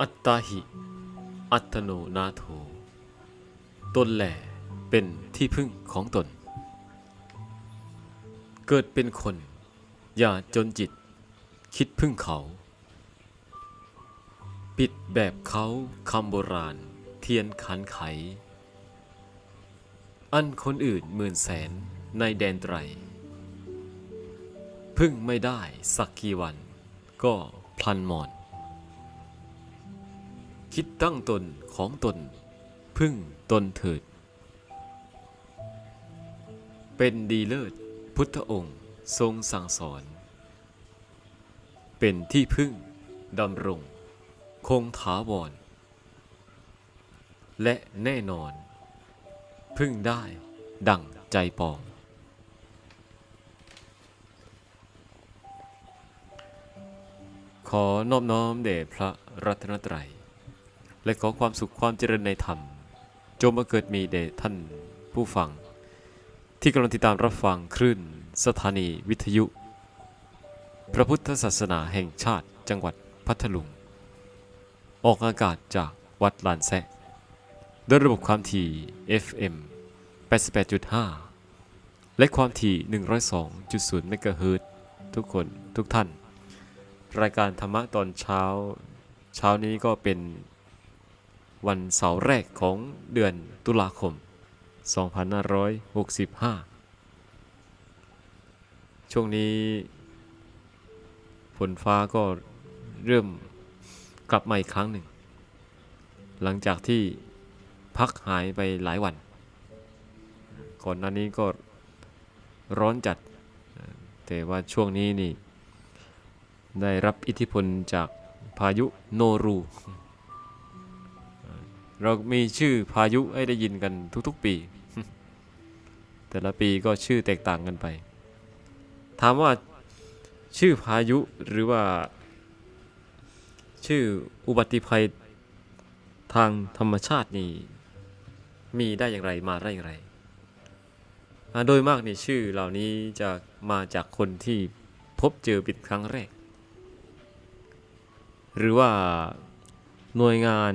อัตตาหิ อัตโนนาโถ ตนแหล่เป็นที่พึ่งของตน เกิดเป็นคน อย่าจนจิต คิดพึ่งเขา ปิดแบบเขาคำโบราณ เทียนขันไข อันคนอื่นหมื่นแสนในแดนไตร พึ่งไม่ได้สักกี่วัน ก็พลันหมอน คิดตั้งตนของตน พึ่งตนเถิด เป็นดีเลิศ พุทธองค์ทรงสั่งสอน เป็นที่พึ่งดำรง คงถาวร และแน่นอน พึ่งได้ดั่งใจปอง ขอนอบน้อมแด่พระรัตนตรัย และขอความสุขความเจริญในธรรม จงมาเกิดมีแด่ท่านผู้ฟัง ที่กำลังติดตามรับฟังคลื่น สถานีวิทยุ พระพุทธศาสนาแห่งชาติจังหวัดพัทลุง ออกอากาศจากวัดลานแซะด้วยระบบความถี่ FM 88.5 และความถี่ 102.0 เมกะเฮิรตซ์ทุกคนทุกท่าน รายการธรรมะตอนเช้า เช้านี้ก็เป็น วันเสาร์แรกของเดือนตุลาคม 2565 ช่วงนี้ฝนฟ้าก็เริ่มกลับมาอีกครั้งหนึ่ง หลังจากที่พักหายไปหลายวัน ก่อนหน้านี้ก็ร้อนจัด แต่ว่าช่วงนี้นี่ ได้รับอิทธิพลจากพายุโนรู เรามีชื่อพายุให้ได้ยินกันทุกๆปี แต่ละปีก็ชื่อแตกต่างกันไป ถามว่าชื่อพายุหรือว่า ชื่ออุบัติภัยทางธรรมชาตินี่มีได้อย่างไรมาได้อย่างไร โดยมากนี่ชื่อเหล่านี้จะมาจากคนที่พบเจอเป็นครั้งแรก หรือว่าหน่วยงาน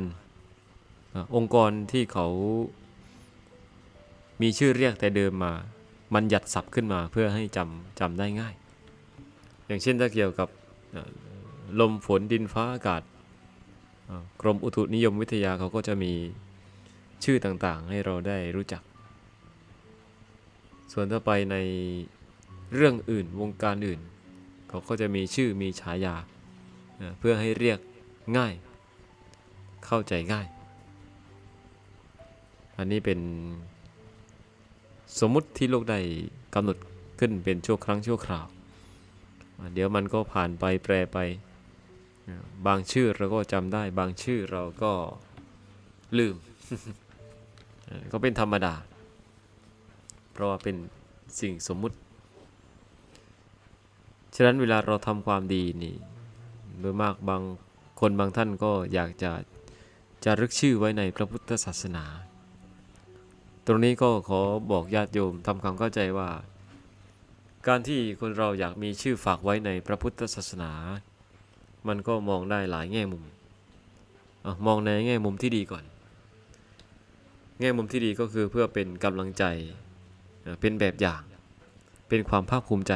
องค์กรที่เขามีชื่อเรียกแต่เดิมมา มันหยัดศัพท์ขึ้นมาเพื่อให้จำจำได้ง่าย อย่างเช่นถ้าเกี่ยวกับลมฝนดินฟ้าอากาศกรมอุตุนิยมวิทยาเขาก็จะมีชื่อต่างๆ ให้เราได้รู้จัก ส่วนถ้าไปในเรื่องอื่นวงการอื่น เขาก็จะมีชื่อมีฉายา เพื่อให้เรียกง่าย เข้าใจง่าย อันนี้เป็น สมมุติที่โลกได้กำหนดขึ้นเป็นชั่วครั้งชั่วคราว เดี๋ยวมันก็ผ่านไปแปรไป บางชื่อเราก็จำได้ บางชื่อเราก็ลืม ก็เป็นธรรมดา เพราะว่าเป็นสิ่งสมมุติ ฉะนั้นเวลาเราทำความดีนี่ โดยมากบางคนบางท่านก็อยากจะจะรึกชื่อไว้ในพระพุทธศาสนา ตรงนี้ก็ขอบอกญาติโยมทำความเข้าใจว่า การที่คนเราอยากมีชื่อฝากไว้ในพระพุทธศาสนา มันก็มองได้หลายแง่มุมอมองในแง่มุมที่ดีก่อน แง่มุมที่ดีก็คือเพื่อเป็นกำลังใจเป็นแบบอย่าง เป็นความภาคภูมิใจ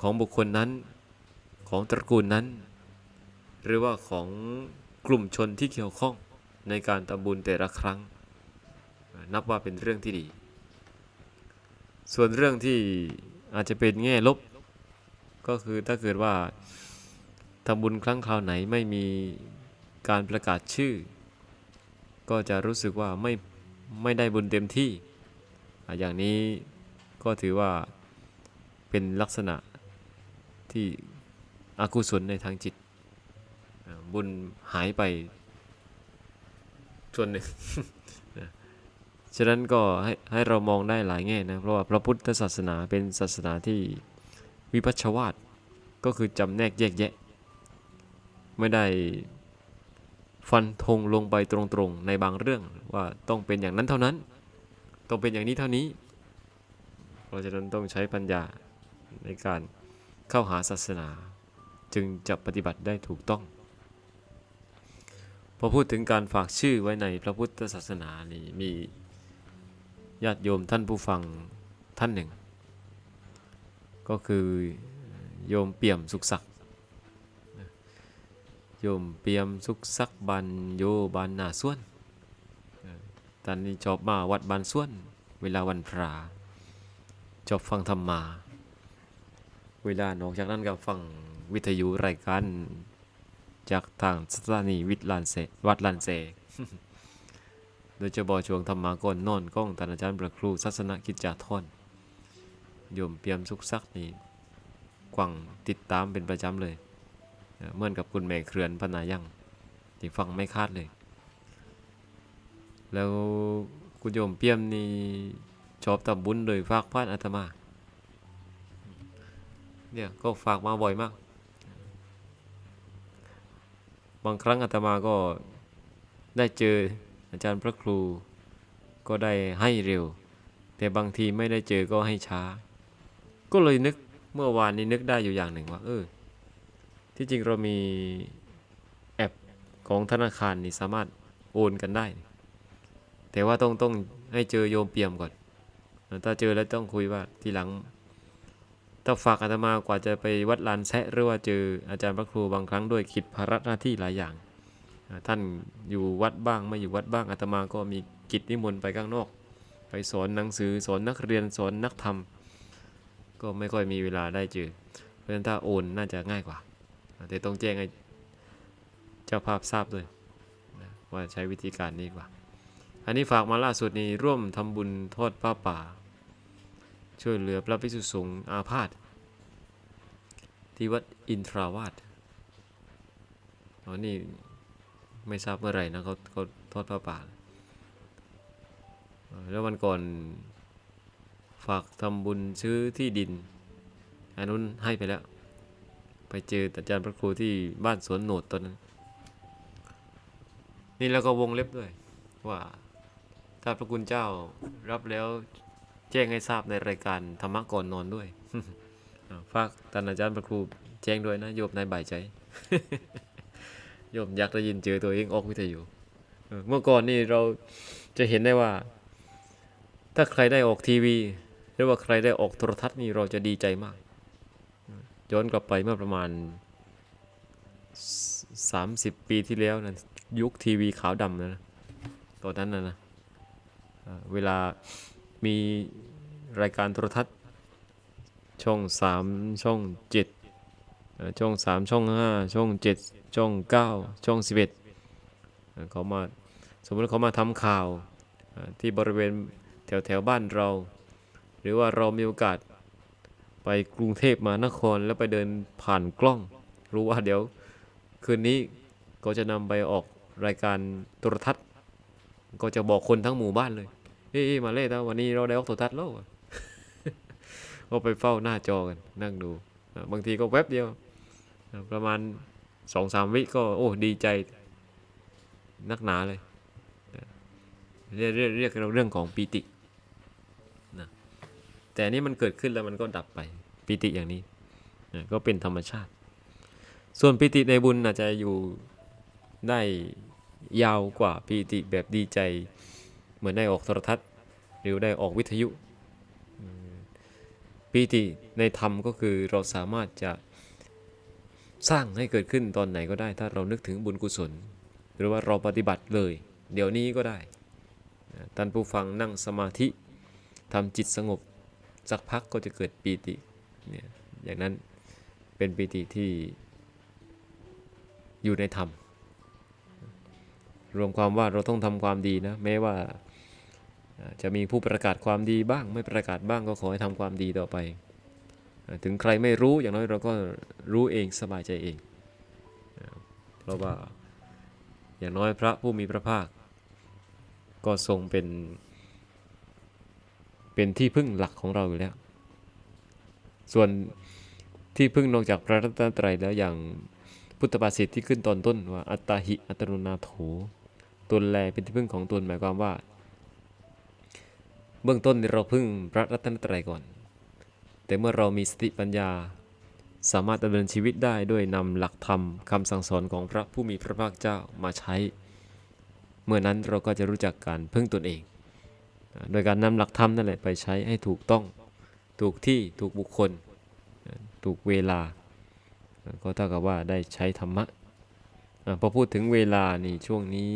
ของบุคคลนั้นของตระกูลนั้น หรือว่าของกลุ่มชนที่เกี่ยวข้องในการทำบุญแต่ละครั้ง นับว่าเป็นเรื่องที่ดี ส่วนเรื่องที่อาจจะเป็นแง่ลบ ก็คือถ้าเกิดว่าทำบุญครั้งคราวไหนไม่มีการประกาศชื่อ ก็จะรู้สึกว่าไม่ไม่ได้บุญเต็มที่ อย่างนี้ก็ถือว่าเป็นลักษณะที่อกุศลในทางจิต บุญหายไปส่วนหนึ่ง ฉะนั้นก็ให้ให้เรามองได้หลายแง่นะ เพราะว่าพระพุทธศาสนาเป็นศาสนาที่วิพัชวาตก็คือจำแนกแยกแยะ ไม่ได้ฟันธงลงไปตรงๆในบางเรื่องว่าต้องเป็นอย่างนั้นเท่านั้น ต้องเป็นอย่างนี้เท่านี้ เพราะฉะนั้นต้องใช้ปัญญาในการเข้าหาศาสนา จึงจะปฏิบัติได้ถูกต้อง พอพูดถึงการฝากชื่อไว้ในพระพุทธศาสนานี่มี ญาติโยมท่านผู้ฟังท่านหนึ่ง ก็คือโยมเปี่ยมสุขศักดิ์โยมเปี่ยมสุขศักดิ์บันโยบานนาส่วนตอนนี้ชอบมาวัดบานส่วน เวลาวันพระชอบฟังธรรมา เวลานอกจากนั้นก็ฟังวิทยุรายการจากทางสถานีวิทลานเซวัดลานเซ โดยจะบอช่วงธรรมาก่อนนอนก้องท่านอาจารย์ประครูศาสนกิจจาทอนโยมเปียมสุขซักนี่กวังติดตามเป็นประจำเลยเอ่อเหมือนกับคุณแม่เครือนพนายังที่ฟังไม่คาดเลย แล้วคุณโยมเปียมนี่ชอบทำบุญโดยฝากพานอาตมา เนี่ยก็ฝากมาบ่อยมาก บางครั้งอาตมาก็ได้เจอ อาจารย์พระครูก็ได้ให้เร็ว แต่บางทีไม่ได้เจอก็ให้ช้า ก็เลยนึกเมื่อวานนี้นึกได้อยู่อย่างหนึ่งว่า เออ ที่จริงเรามีแอปของธนาคารนี่สามารถโอนกันได้ แต่ว่าต้องต้องให้เจอโยมเปี่ยมก่อน ถ้าเจอแล้วต้องคุยว่าทีหลัง ถ้าฝากอาตมากว่าจะไปวัดลานแซะหรือว่าเจออาจารย์พระครูบางครั้งด้วยคิดภาระหน้าที่หลายอย่าง ท่านอยู่วัดบ้างไม่อยู่วัดบ้างอาตมาก็มีกิจนิมนต์ไปข้างนอก ไปสอนหนังสือสอนนักเรียนสอนนักธรรม ก็ไม่ค่อยมีเวลาได้เจอเพราะฉะนั้นถ้าโอนน่าจะง่ายกว่า แต่ต้องแจ้งให้เจ้าภาพทราบด้วยว่าใช้วิธีการนี้กว่า อันนี้ฝากมาล่าสุดนี้ร่วมทำบุญทอดผ้าป่า ช่วยเหลือพระภิกษุสงฆ์อาพาธที่วัดอินทราวาสอ๋อนี่ ไม่ทราบเมื่อไหร่นะเขาเขาทอดพระป่าแล้ววันก่อนฝากทำบุญซื้อที่ดิน อันนู้นให้ไปแล้ว ไปเจออาจารย์พระครูที่บ้านสวนโหนดตอนนั้น นี่แล้วก็วงเล็บด้วย ว่าถ้าพระคุณเจ้ารับแล้วแจ้งให้ทราบในรายการธรรมะก่อนนอนด้วยฝากท่านอาจารย์พระครูแจ้งด้วยนะโยมนายบ่ายใจ โยมอยากได้ยินเจอตัวเองออกวิทยุเมื่อก่อนนี่เราจะเห็นได้ว่า ถ้าใครได้ออกทีวี หรือว่าใครได้ออกโทรทัศน์นี่เราจะดีใจมาก ย้อนกลับไปเมื่อประมาณสามสิบปีที่แล้วนะยุคทีวีขาวดำนะตอนนั้นนะนะเวลามีรายการโทรทัศน์ช่องสามช่องเจ็ด ช่องสามช่องห้าช่องเจ็ดช่องเก้าช่องสิบเอ็ดเขามาสมมติเขามาทำข่าวที่บริเวณแถวแถวบ้านเรา หรือว่าเรามีโอกาสไปกรุงเทพมานครแล้วไปเดินผ่านกล้อง รู้ว่าเดี๋ยวคืนนี้ก็จะนำไปออกรายการโทรทัศน์ ก็จะบอกคนทั้งหมู่บ้านเลยเฮ้ยมาเล่นะวันนี้เราได้ออกโทรทัศน์แล้วก็ไปเฝ้าหน้าจอกันนั่งดู บางทีก็แวบเดียว ประมาณสองสามวิก็โอ้ดีใจนักหนาเลยเรียกเรียกเรียกเราเรื่องของปีตินะแต่นี้มันเกิดขึ้นแล้วมันก็ดับไปปีติอย่างนี้อะก็เป็นธรรมชาติ ส่วนปีติในบุญอาจจะอยู่ได้ยาวกว่าปีติแบบดีใจ เหมือนได้ออกโทรทัศน์ หรือได้ออกวิทยุปีติในธรรมก็คือเราสามารถจะ สร้างให้เกิดขึ้นตอนไหนก็ได้ ถ้าเรานึกถึงบุญกุศล หรือว่าเราปฏิบัติเลย เดี๋ยวนี้ก็ได้ท่านผู้ฟังนั่งสมาธิทำจิตสงบสักพักก็จะเกิดปีติเนี่ยอย่างนั้นเป็นปีติที่อยู่ในธรรม รวมความว่าเราต้องทำความดีนะแม้ว่าจะมีผู้ประกาศความดีบ้าง ไม่ประกาศบ้างก็ขอให้ทำความดีต่อไป ถึงใครไม่รู้อย่างน้อยเราก็รู้เองสบายใจเอง เพราะว่าอย่างน้อยพระผู้มีพระภาค ก็ทรงเป็น เป็นที่พึ่งหลักของเราอยู่แล้ว ส่วนที่พึ่งนอกจากพระรัตนตรัยแล้วอย่างพุทธภาษิตที่ขึ้นตอนต้นว่าอัตตาหิอัตโนนาโถตนแลเป็นที่พึ่งของตนหมายความว่า เบื้องต้นเราพึ่งพระรัตนตรัยก่อน แต่เมื่อเรามีสติปัญญา สามารถดำเนินชีวิตได้ด้วยนำหลักธรรมคำสั่งสอนของพระผู้มีพระภาคเจ้ามาใช้ เมื่อนั้นเราก็จะรู้จักการพึ่งตนเอง โดยการนำหลักธรรมนั่นแหละไปใช้ให้ถูกต้อง ถูกที่ถูกบุคคล ถูกเวลา ก็เท่ากับว่าได้ใช้ธรรมะพอพูดถึงเวลานี่ช่วงนี้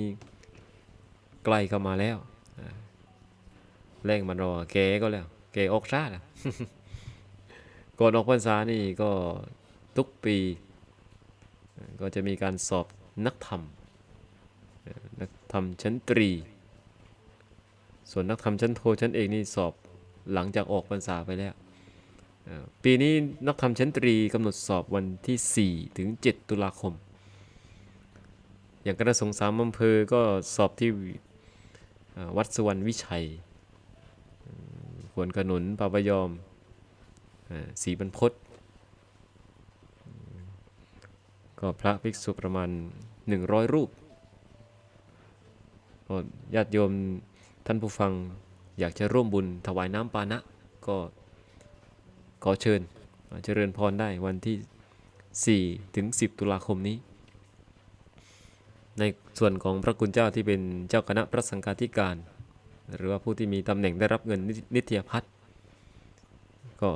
ใกล้เข้ามาแล้วอ่าแรงมันรอแกก็แล้ว แกออกชาแล้ว ก่อนออกพรรษานี่ก็ทุกปีก็จะมีการสอบนักธรรม นักธรรมชั้นตรี ส่วนนักธรรมชั้นโทชั้นเอกนี่สอบหลังจากออกพรรษาไปแล้ว ปีนี้นักธรรมชั้นตรีกำหนดสอบวันที่ 4 ถึง 7 ตุลาคม อย่างคณะสงฆ์สามอำเภอก็สอบที่วัดสุวรรณวิชัยขวนขนุนปาปยอม สีบรรพตก็พระภิกษุประมาณ 100 รูปญาติโยมท่านผู้ฟังอยากจะร่วมบุญถวายน้ำปานะ ก็ขอเชิญเจริญพรได้วันที่ 4 ถึง 10 ตุลาคมนี้ ในส่วนของพระคุณเจ้าที่เป็นเจ้าคณะพระสังฆาธิการ หรือว่าผู้ที่มีตำแหน่งได้รับเงินนินิตยพัฒน์ก็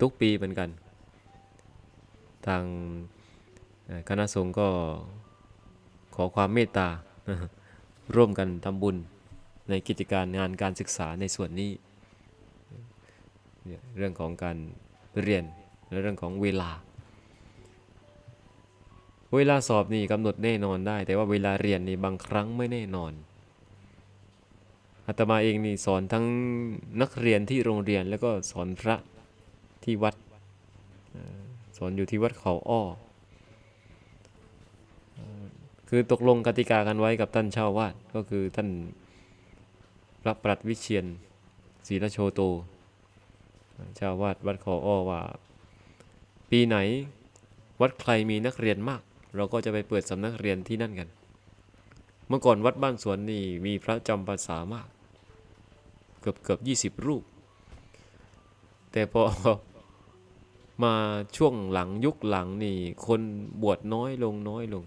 ทุกปีเหมือนกัน ทางคณะสงฆ์ก็ขอความเมตตา ร่วมกันทำบุญในกิจการงานการศึกษาในส่วนนี้เนี่ยเรื่องของการเรียนและเรื่องของเวลา เวลาสอบนี่กำหนดแน่นอนได้ แต่ว่าเวลาเรียนนี่บางครั้งไม่แน่นอนอาตมาเองนี่สอนทั้งนักเรียนที่โรงเรียนแล้วก็สอนพระ ที่วัดสอนอยู่ที่วัดเขาอ้อคือตกลงกติกากันไว้กับท่านเช่าวาดก็คือท่านพระปรัดวิเชียนศรีรโชโตเจ้าวาดวัดเขาอ้อว่า ปีไหนวัดใครมีนักเรียนมาก เราก็จะไปเปิดสำนักเรียนที่นั่นกัน เมื่อก่อนวัดบ้านสวนนี่มีพระจำภาษามาก เกือบเกือบยี่สิบรูป แต่พอ มาช่วงหลังยุคหลังนี่คนบวชน้อยลงน้อยลง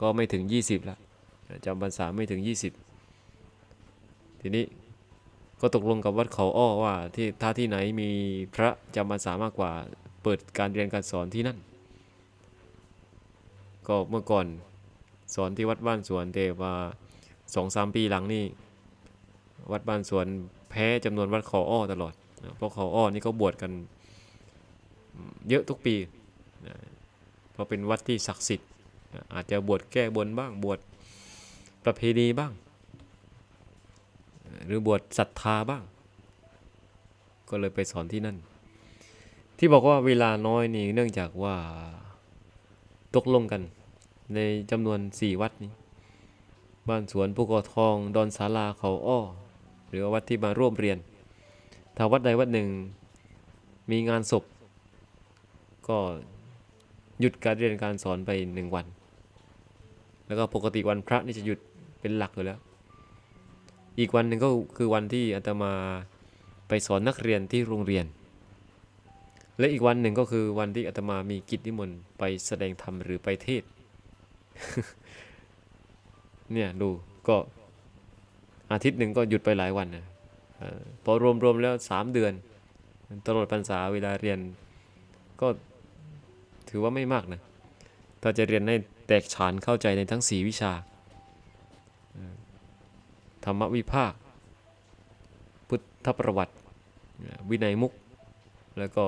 ก็ไม่ถึง 20ละจำพรรษาไม่ถึง 20 ทีนี้ก็ตกลงกับวัดเขาอ้อว่าที่ถ้าที่ไหนมีพระจำพรรษามากกว่าเปิดการเรียนการสอนที่นั่น ก็เมื่อก่อนสอนที่วัดบ้านสวนแต่ว่าสองสามปีหลังนี่วัดบ้านสวนแพ้จำนวนวัดเขาอ้อตลอดเพราะเขาอ้อนี่เขาบวชกัน เยอะทุกปีนะเพราะเป็นวัดที่ศักดิ์สิทธิ์นะอาจจะบวชแก้บนบ้างบวชประเพณีบ้าง หรือบวชศรัทธาบ้าง ก็เลยไปสอนที่นั่น ที่บอกว่าเวลาน้อยนี่เนื่องจากว่าตกลงกันในจำนวน4วัดนี้ บ้านสวนภูกอทอง ดอนสาลาเขาอ้อ หรือวัดที่มาร่วมเรียน ถ้าวัดใดวัดหนึ่งมีงานศพ ก็หยุดการเรียนการสอนไปหนึ่งวัน แล้วก็ปกติวันพระนี่จะหยุดเป็นหลักอยู่แล้ว อีกวันหนึ่งก็คือวันที่อาตมาไปสอนนักเรียนที่โรงเรียน และอีกวันหนึ่งก็คือวันที่อาตมามีกิจนิมนต์ไปแสดงธรรมหรือไปเทศ เนี่ยดูก็อาทิตย์หนึ่งก็หยุดไปหลายวันนะพอรวมๆแล้วสามเดือน ตลอดพรรษาเวลาเรียนก็ ถือว่าไม่มากนะถ้าจะเรียนให้แตกฉานเข้าใจในทั้งสี่วิชา ธรรมวิภาค พุทธประวัติ วินัยมุก แล้วก็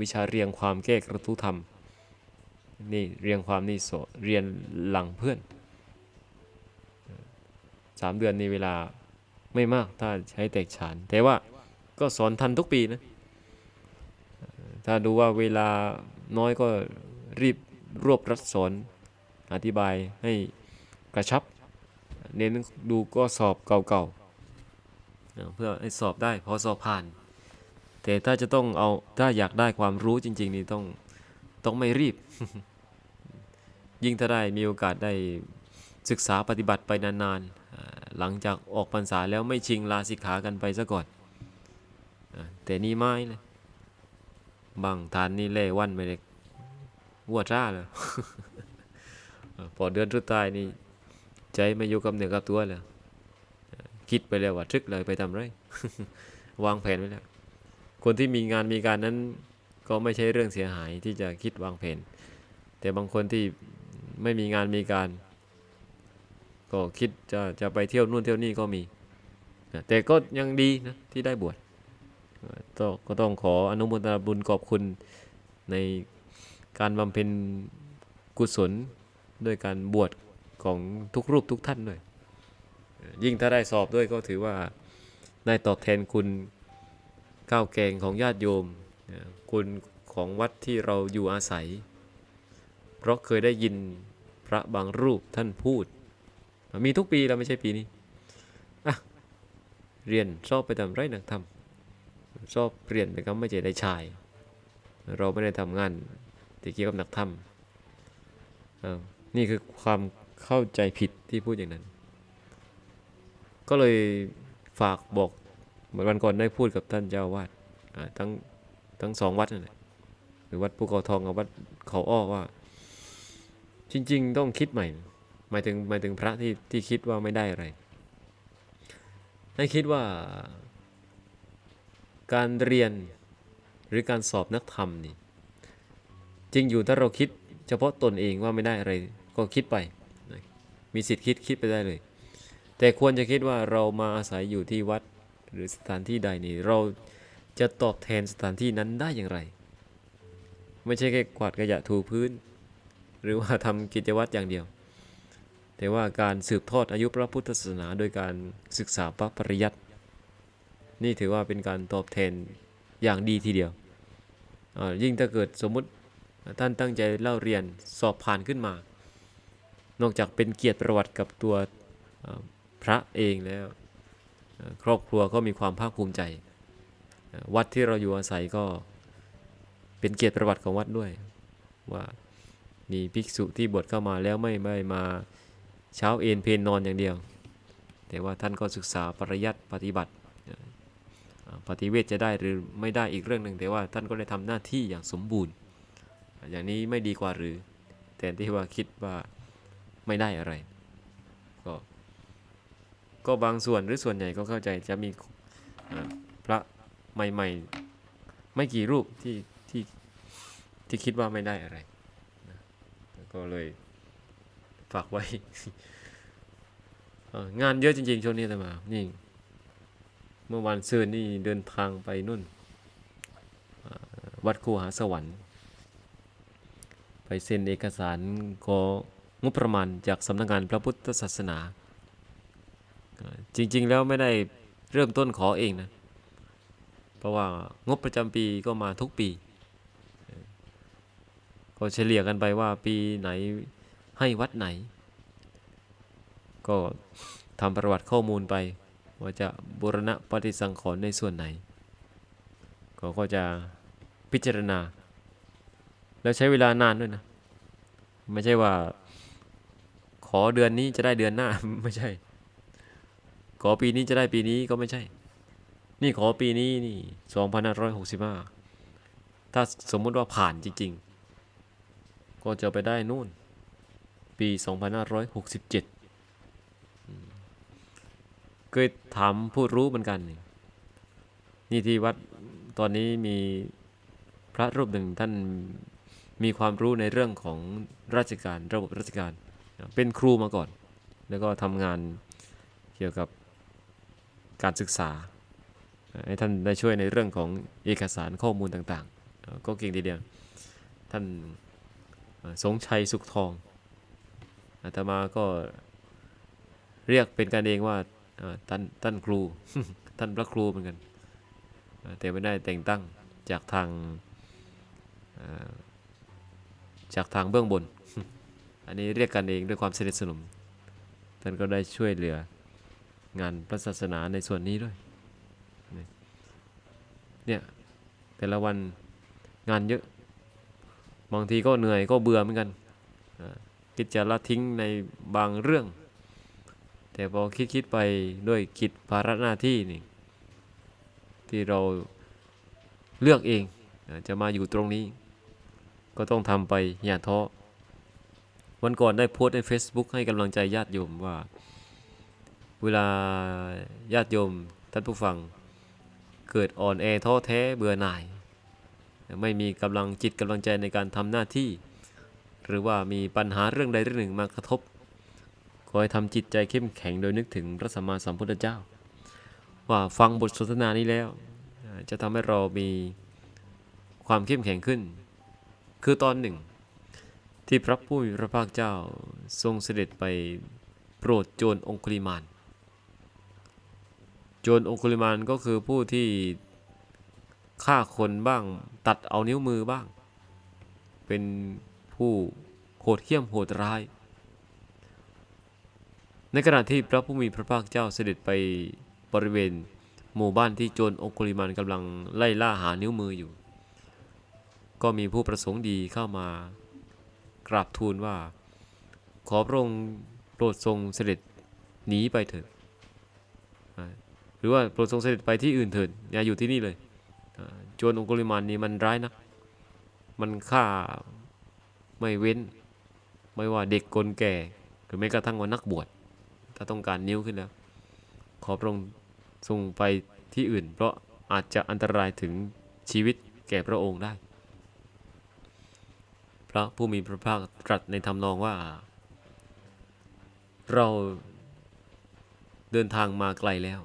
วิชาเรียงความแก้กระทู้ธรรม นี่เรียงความนี่โสเรียนหลังเพื่อนเอ่อสามเดือนนี่เวลาไม่มากถ้าใช้แตกฉาน แต่ว่าก็สอนทันทุกปีนะ ถ้าดูว่าเวลาน้อยก็รีบรวบรัดสอนอธิบายให้กระชับ เน้นดูก็สอบเก่าๆเพื่อให้สอบได้พอสอบผ่าน แต่ถ้าจะต้องเอาถ้าอยากได้ความรู้จริง ๆ นี่ต้องต้องไม่รีบ ยิ่งถ้าได้มีโอกาสได้ศึกษาปฏิบัติไปนานๆ หลังจากออกพรรษาแล้วไม่ชิงลาสิกขากันไปซะก่อน แต่นี่ไม่เลย บางทานนี่เล่วันไม่ได้วัวจ้าเลยพอเดือนสุดท้ายนี่ใจไม่อยู่กับเนื้อกับตัวแล้วคิดไปแล้วว่าทึกเลยไปทำไร วางแผนไว้แล้ว คนที่มีงานมีการนั้นก็ไม่ใช่เรื่องเสียหายที่จะคิดวางแผน แต่บางคนที่ไม่มีงานมีการ ก็คิดจะจะไปเที่ยวนู่นเที่ยวนี่ก็มี แต่ก็ยังดีนะที่ได้บวช ต้องก็ต้องขออนุโมทนาบุญขอบคุณในการบำเพ็ญกุศลด้วยการบวชของทุกรูปทุกท่านด้วยยิ่งถ้าได้สอบด้วยก็ถือว่าได้ตอบแทนคุณข้าวแกงของญาติโยม คุณของวัดที่เราอยู่อาศัย เพราะเคยได้ยินพระบางรูปท่านพูด มีทุกปีแล้วไม่ใช่ปีนี้ อะ เรียนชอบไปทำไรนักทำ ชอบเรียนแต่ก็ไม่ใช่ได้ชาย เราไม่ได้ทำงานที่เกี่ยวกับนักทำอ่านี่คือความเข้าใจผิดที่พูดอย่างนั้น ก็เลยฝากบอกเหมือนวันก่อนได้พูดกับท่านเจ้าวาดทั้งทั้งสองวัดนั่นแหละหรือวัดภูเขาทองกับวัดเขาอ้อว่า จริง ๆ ต้องคิดใหม่ หมายถึงหมายถึงพระที่ที่คิดว่าไม่ได้อะไร ให้คิดว่า การเรียนหรือการสอบนักธรรมนี่จริงอยู่ถ้าเราคิดเฉพาะตนเองว่าไม่ได้อะไรก็คิดไป มีสิทธิ์คิดคิดไปได้เลย แต่ควรจะคิดว่าเรามาอาศัยอยู่ที่วัดหรือสถานที่ใดนี่เราจะตอบแทนสถานที่นั้นได้อย่างไร ไม่ใช่แค่กวาดขยะถูพื้น หรือว่าทำกิจวัตรอย่างเดียว แต่ว่าการสืบทอดอายุพระพุทธศาสนาโดยการศึกษาพระปริยัติ นี่ถือว่าเป็นการตอบแทนอย่างดีทีเดียวอ่ายิ่งถ้าเกิดสมมุติท่านตั้งใจเล่าเรียนสอบผ่านขึ้นมา นอกจากเป็นเกียรติประวัติกับตัวพระเองแล้ว ครอบครัวก็มีความภาคภูมิใจ วัดที่เราอยู่อาศัยก็เป็นเกียรติประวัติของวัดด้วย ว่ามีภิกษุที่บวชเข้ามาแล้วไม่ไม่มาเช้าเอนเพนนอนอย่างเดียว แต่ว่าท่านก็ศึกษาปริยัติปฏิบัติ ปฏิเวทจะได้หรือไม่ได้อีกเรื่องหนึ่งแต่ว่าท่านก็ได้ทำหน้าที่อย่างสมบูรณ์ อย่างนี้ไม่ดีกว่าหรือแทนที่ว่าคิดว่าไม่ได้อะไร ก็ ก็บางส่วนหรือส่วนใหญ่ก็เข้าใจจะมีพระใหม่ๆ ไม่กี่รูปที่ที่ที่คิดว่าไม่ได้อะไรก็เลยฝากไว้งานเยอะจริงๆช่วงนี้แต่มานี่ เมื่อวันซืนนี่เดินทางไปนู่น วัดคูหาสวรรค์ ไปเซ็นเอกสารของบประมาณจากสำนักงานพระพุทธศาสนา จริง ๆ แล้วไม่ได้เริ่มต้นขอเองนะ เพราะว่างบประจำปีก็มาทุกปี ก็เฉลี่ยกันไปว่าปีไหนให้วัดไหน ก็ทำประวัติข้อมูลไป ว่าจะบูรณะปฏิสังขรณ์ในส่วนไหนก็ก็จะพิจารณา แล้วใช้เวลานานด้วยนะ ไม่ใช่ว่า ขอเดือนนี้จะได้เดือนหน้าไม่ใช่ ขอปีนี้จะได้ปีนี้ก็ไม่ใช่ นี่ขอปีนี้นี่2565ถ้าสมมุติว่าผ่านจริง ๆ ก็จะไปได้นู่น ปี 2567อืม เคยถามผู้รู้เหมือนกันนี่นี่ที่วัดตอนนี้มีพระรูปหนึ่งท่านมีความรู้ในเรื่องของราชการระบบราชการ เป็นครูมาก่อน แล้วก็ทำงานเกี่ยวกับการศึกษา ให้ท่านได้ช่วยในเรื่องของเอกสารข้อมูลต่างๆ ก็เก่งทีเดียว ท่านสงชัยสุขทองอาตมาก็เรียกเป็นกันเองว่า ท่านท่านครู ท่านพระครูเหมือนกัน แต่ไม่ได้แต่งตั้งจากทางจากทางเบื้องบน อันนี้เรียกกันเองด้วยความสนิทสนม ท่านก็ได้ช่วยเหลืองานพระศาสนาในส่วนนี้ด้วย เนี่ย แต่ละวันงานเยอะ บางทีก็เหนื่อยก็เบื่อเหมือนกันคิดจะละทิ้งในบางเรื่อง แต่พอคิดคิดไปด้วยกิจภาระหน้าที่นี่ที่เราเลือกเองจะมาอยู่ตรงนี้ ก็ต้องทำไปอย่าท้อวันก่อนได้โพสต์ใน Facebook ให้กำลังใจญาติโยมว่า เวลาญาติโยมท่านผู้ฟัง เกิดอ่อนแอท้อแท้เบื่อหน่าย ไม่มีกำลังจิตกำลังใจในการทำหน้าที่ หรือว่ามีปัญหาเรื่องใดเรื่องหนึ่งมากระทบ ขอให้ทำจิตใจเข้มแข็งโดยนึกถึงพระสัมมาสัมพุทธเจ้า ว่าฟังบทสนทนานี้แล้ว จะทำให้เรามีความเข้มแข็งขึ้น คือตอนหนึ่ง ที่พระผู้มีพระภาคเจ้าทรงเสด็จไปโปรดโจรองคุลิมานโจรองคุลิมานก็คือผู้ที่ฆ่าคนบ้างตัดเอานิ้วมือบ้าง เป็นผู้โหดเหี้ยมโหดร้าย ในขณะที่พระผู้มีพระภาคเจ้าเสด็จไปบริเวณหมู่บ้านที่โจรองคุลิมานกำลังไล่ล่าหานิ้วมืออยู่ ก็มีผู้ประสงค์ดีเข้ามากราบทูลว่า ขอพระองค์โปรดทรงเสด็จหนีไปเถิดหรือว่าโปรดทรงเสด็จไปที่อื่นเถิดอย่าอยู่ที่นี่เลยโจรองคุลิมานนี่มันร้ายนักมันฆ่าไม่เว้น ไม่ว่าเด็กคนแก่หรือแม้กระทั่งว่านักบวช ถ้าต้องการนิ้วขึ้นแล้ว ขอพระองค์ทรงไปที่อื่น เพราะอาจจะอันตรายถึงชีวิตแก่พระองค์ได้ พระผู้มีพระภาคตรัสในทำนองว่า เราเดินทางมาไกลแล้ว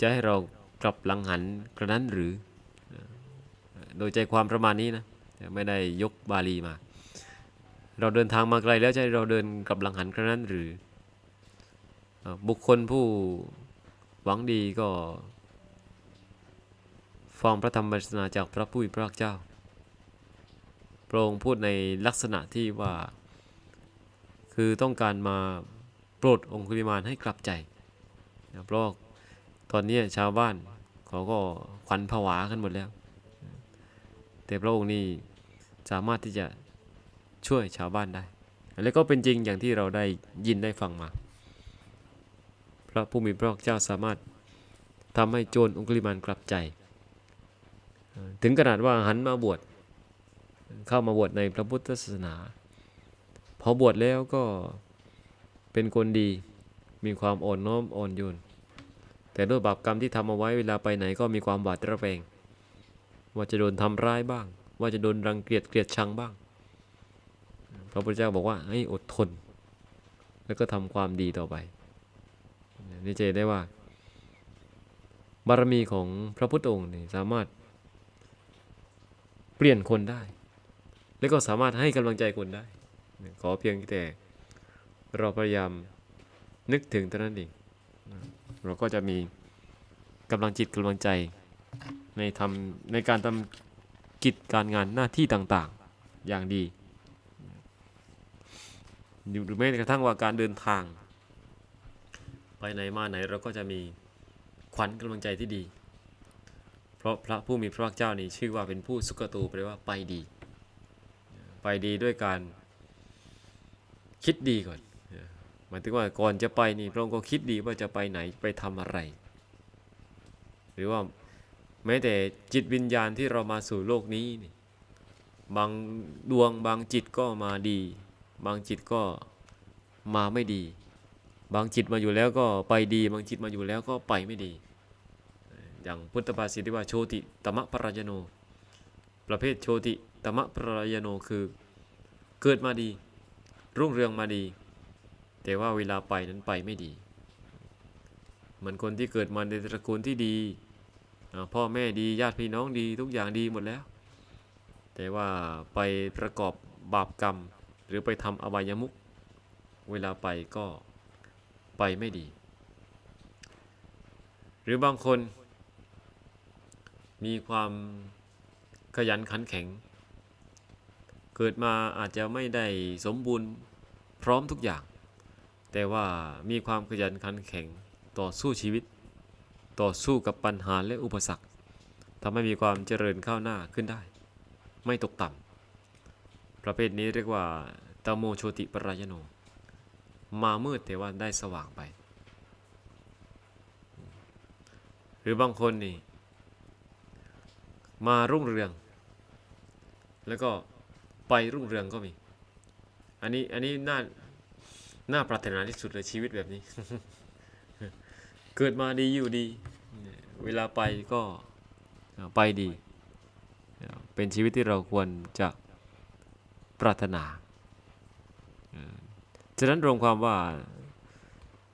จะให้เรากลับหลังหันกระนั้นหรือ โดยใจความประมาณนี้นะไม่ได้ยกบาลีมา เราเดินทางมาไกลแล้วจะให้เราเดินกลับหลังหันกระนั้นหรือ บุคคลผู้หวังดีก็ฟังพระธรรมเทศนาจากพระผู้มีพระเจ้าพระองค์พูดในลักษณะที่ว่า คือต้องการมาโปรดองคุลิมานให้กลับใจนะเพราะตอนนี้ชาวบ้านเขาก็ขวัญผวากันหมดแล้ว แต่พระองค์นี่สามารถที่จะช่วยชาวบ้านได้ และก็เป็นจริงอย่างที่เราได้ยินได้ฟังมา ระผู้มีพระภาคเจ้าสามารถทำให้โจรองคุลิมานกลับใจ ถึงขนาดว่าหันมาบวชเข้ามาบวชในพระพุทธศาสนา พอบวชแล้วก็เป็นคนดีมีความอ่อนน้อมอ่อนโยนแต่ด้วยบาปกรรมที่ทำเอาไว้เวลาไปไหนก็มีความหวาดระแวงว่าจะโดนทำร้ายบ้าง ว่าจะโดนรังเกียจเกลียดชังบ้าง พระพุทธเจ้าบอกว่าให้อดทน แล้วก็ทำความดีต่อไป นี่จะเห็นได้ว่า บารมีของพระพุทธองค์นี่สามารถเปลี่ยนคนได้ และก็สามารถให้กำลังใจคนได้ ขอเพียงแต่เราพยายามนึกถึงเท่านั้นเองเราก็จะมีกำลังจิตกำลังใจในทำในการทำกิจการงานหน้าที่ต่างๆอย่างดีหรือแม้กระทั่งว่าการเดินทาง ไหนมาไหนเราก็จะมีขวัญกำลังใจที่ดี เพราะพระผู้มีพระภาคเจ้านี่ชื่อว่าเป็นผู้สุขตูแปลว่าไปดี ไปดีด้วยการคิดดีก่อนหมายถึงว่าก่อนจะไปนี่พระองค์ก็คิดดีว่าจะไปไหนไปทำอะไร หรือว่าแม้แต่จิตวิญญาณที่เรามาสู่โลกนี้นี่บางดวงบางจิตก็มาดี บางจิตก็มาไม่ดี บางจิตมาอยู่แล้วก็ไปดี บางจิตมาอยู่แล้วก็ไปไม่ดี อย่างพุทธภาษิตที่ว่าโชติตมะปรายโน ประเภทโชติตมะปรายโนคือเกิดมาดี รุ่งเรืองมาดี แต่ว่าเวลาไปนั้นไปไม่ดี เหมือนคนที่เกิดมาในตระกูลที่ดี พ่อแม่ดีญาติพี่น้องดีทุกอย่างดีหมดแล้ว แต่ว่าไปประกอบบาปกรรม หรือไปทำอบายมุขเวลาไปก็ ไปไม่ดี หรือบางคน มีความขยันขันแข็ง เกิดมาอาจจะไม่ได้สมบูรณ์พร้อมทุกอย่าง แต่ว่ามีความขยันขันแข็งต่อสู้ชีวิต ต่อสู้กับปัญหาและอุปสรรคทำให้มีความเจริญก้าวหน้าขึ้นได้ ไม่ตกต่ำประเภทนี้เรียกว่าตโมโชติปรายโน มามืดแต่ว่าได้สว่างไป หรือบางคนนี่ มารุ่งเรือง แล้วก็ไปรุ่งเรืองก็มี อันนี้อันนี้น่าน่าปรารถนาที่สุดเลยชีวิตแบบนี้ เกิดมาดีอยู่ดี เวลาไปก็ไปดี เป็นชีวิตที่เราควรจะปรารถนา ฉะนั้นรวมความว่า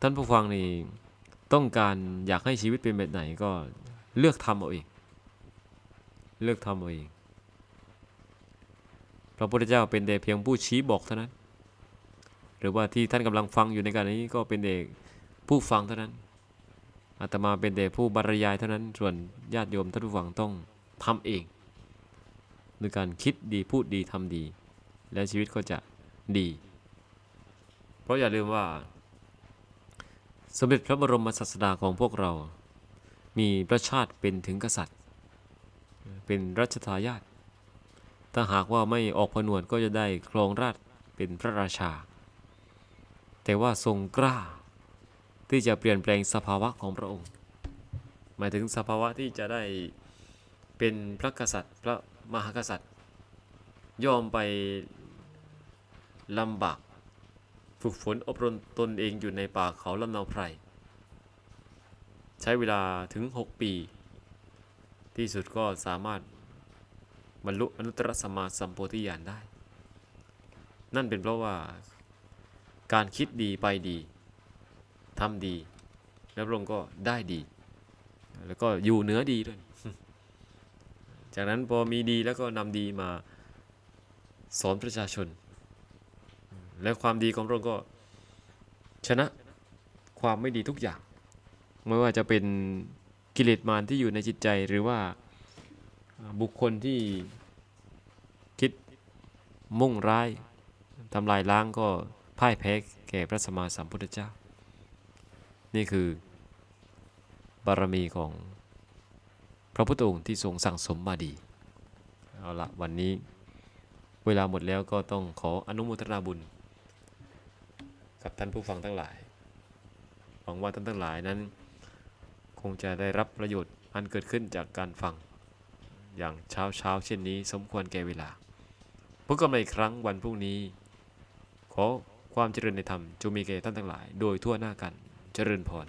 ท่านผู้ฟังนี่ต้องการอยากให้ชีวิตเป็นแบบไหนก็เลือกทำเอาเอง เลือกทำเอาเอง พระพุทธเจ้าเป็นแต่เพียงผู้ชี้บอกเท่านั้น หรือว่าที่ท่านกำลังฟังอยู่ในการนี้ก็เป็นเด็กผู้ฟังเท่านั้นอาตมาเป็นแต่ผู้บรรยายเท่านั้น ส่วนญาติโยมท่านผู้ฟังต้องทำเองโดยการคิดดีพูดดีทำดี แล้วชีวิตก็จะดี ราะอย่าลืมว่า สมเด็จพระบรมศาสดาของพวกเรา มีพระชาติเป็นถึงกษัตริย์ เป็นรัชทายาทถ้าหากว่าไม่ออกผนวดก็จะได้ครองราชเป็นพระราชา แต่ว่าทรงกล้า ที่จะเปลี่ยนแปลงสภาวะของพระองค์ หมายถึงสภาวะที่จะได้เป็นพระกษัตริย์ พระมหากษัตริย์ ยอมไปลำบาก ฝึกฝนอบรมตนเองอยู่ในป่าเขาลำเนาไพร ใช้เวลาถึง 6 ปี ที่สุดก็สามารถบรรลุอนุตตรสัมมาสัมโพธิญาณได้ นั่นเป็นเพราะว่าการคิดดีไปดีทำดี แล้วพระองค์ก็ได้ดี แล้วก็อยู่เหนือดีด้วย จากนั้นพอมีดีแล้วก็นำดีมาสอนประชาชน และความดีของพระองค์ก็ชนะความไม่ดีทุกอย่าง ไม่ว่าจะเป็นกิเลสมารที่อยู่ในจิตใจหรือว่าบุคคลที่คิดมุ่งร้ายทำลายล้างก็พ่ายแพ้แก่พระสมมาสัมพุทธเจ้า นี่คือบารมีของพระพุทธองค์ที่ทรงสั่งสมมาดี เอาละวันนี้เวลาหมดแล้วก็ต้องขออนุโมทนาบุญ กับท่านผู้ฟังทั้งหลาย หวังว่าท่านทั้งหลายนั้น คงจะได้รับประโยชน์อันเกิดขึ้นจากการฟัง อย่างเช้าเช้าเช่นนี้สมควรแก่เวลาพบกันใหม่อีกครั้งวันพรุ่งนี้ ขอความเจริญในธรรมจงมีแก่ท่านทั้งหลาย โดยทั่วหน้ากันเจริญพร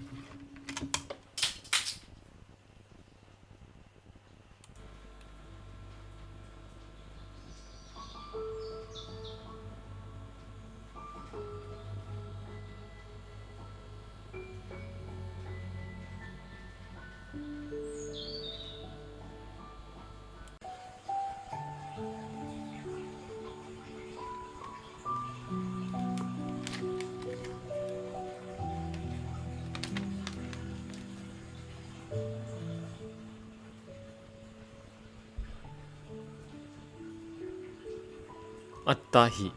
ตาหิ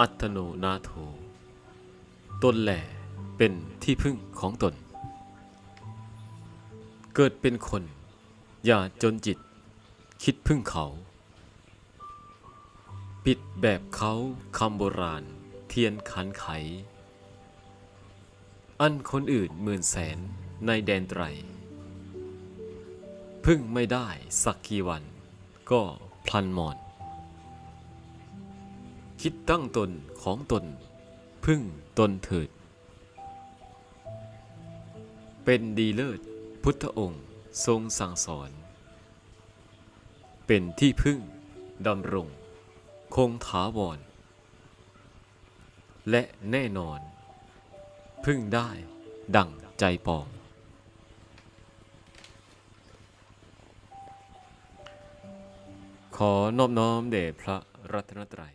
อัตโนนาโถ ตนแหละเป็นที่พึ่งของตน เกิดเป็นคน อย่าจนจิต คิดพึ่งเขา ปิดแบบเขาคำโบราณ เทียนขันไข อันคนอื่นหมื่นแสนในแดนไตร พึ่งไม่ได้สักกี่วันก็พลันหมอน คิดตั้งตนของตน พึ่งตนเถิด เป็นดีเลิศ พุทธองค์ทรงสั่งสอน เป็นที่พึ่งดำรง คงถาวร และแน่นอน พึ่งได้ดั่งใจปอง ขอนอบน้อมแด่พระรัตนตรัย